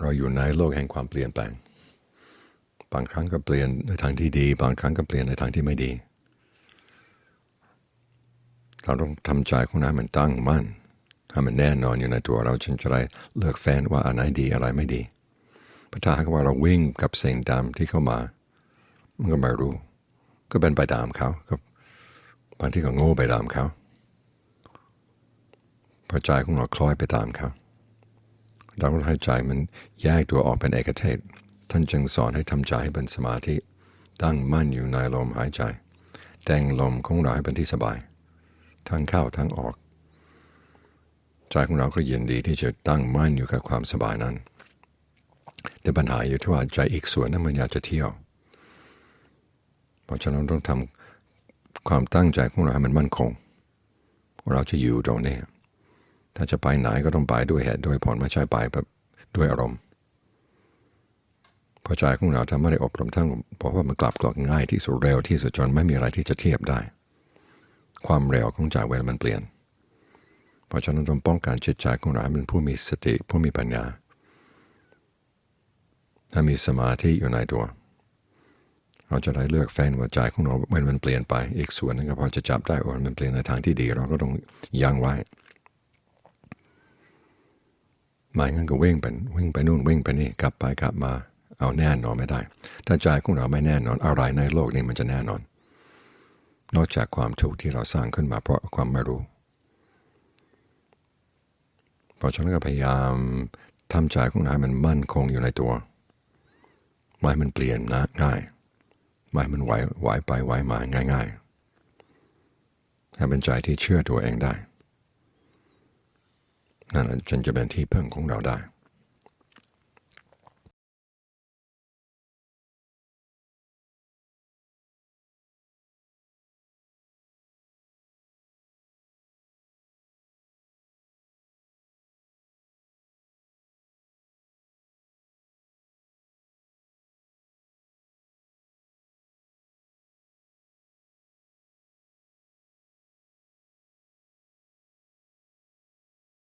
เราอยู่ในโลกแห่งความเปลี่ยนแปลง บางครั้งก็เปลี่ยนในทางที่ดี บางครั้งก็เปลี่ยนในทางที่ไม่ดี เราต้องทำใจของเราให้มันตั้งมั่นให้มันแน่นอนอยู่ในตัวเราจึงจะได้เลือกแฟนว่าอะไรดีอะไรไม่ดีพระถ้าหากว่าเราวิ่งกับสิ่งดำที่เข้ามา มันก็ไม่รู้ ก็เป็นไปตามเขาก็บางที่ก็โง่ไปตามเขาพระใจของเราคล้อยไปตามเขา เราต้องให้ใจมันแยกตัวออกเป็นเอกเทศ ท่านจึงสอนให้ทำใจให้เป็นสมาธิ ตั้งมั่นอยู่ในลมหายใจ แต่งลมของเราให้เป็นที่สบาย ทั้งเข้าทั้งออก ใจของเราก็ยินดีที่จะตั้งมั่นอยู่กับความสบายนั้น แต่ปัญหาอยู่ที่ว่าใจอีกส่วนนั้นมันอยากจะเที่ยว เพราะฉะนั้นต้องทำความตั้งใจของเราให้มันมั่นคงว่าเราจะอยู่ตรงนี้ ถ้าจะไปไหนก็ต้องไปด้วยเหตุด้วยผลไม่ใช่ไปแบบด้วยอารมณ์พราะใจของเราถ้าไม่ได้อบรมทั้งเพราะว่ามันกลับกลอกง่ายที่สุดเร็วที่สุดจนไม่มีอะไรที่จะเทียบได้ ความเร็วของใจเวลามันเปลี่ยน เพราะฉะนั้นต้องป้องกันจิตใจของเราให้เป็นผู้มีสติผู้มีปัญญาถ้ามีสมาธิอยู่ในตัว เราจะได้เลือกแฟนว่าใจของเราเมื่อมันเปลี่ยนไป อีกส่วนนึงก็พอจะจับได้ว่ามันเปลี่ยนในทางที่ดี เราก็ต้องยั้งไว้ ไม่งั้นก็วิ่งไปวิ่งไปนู่นวิ่งไปนี่กลับไปกลับมาเอาแน่นอนไม่ได้ ถ้าใจของเราไม่แน่นอนอะไรในโลกนี้มันจะแน่นอน นอกจากความทุกข์ที่เราสร้างขึ้นมาเพราะความไม่รู้เพราะฉะนั้นก็พยายามทำใจของเราให้มันมั่นคงอยู่ในตัวไม่มันเปลี่ยนนะง่ายไม่มันไหวไหวไปไหวมาง่ายๆให้เป็นใจที่เชื่อตัวเองได้ นั่นจึงจะเป็นที่พึ่งของเราได้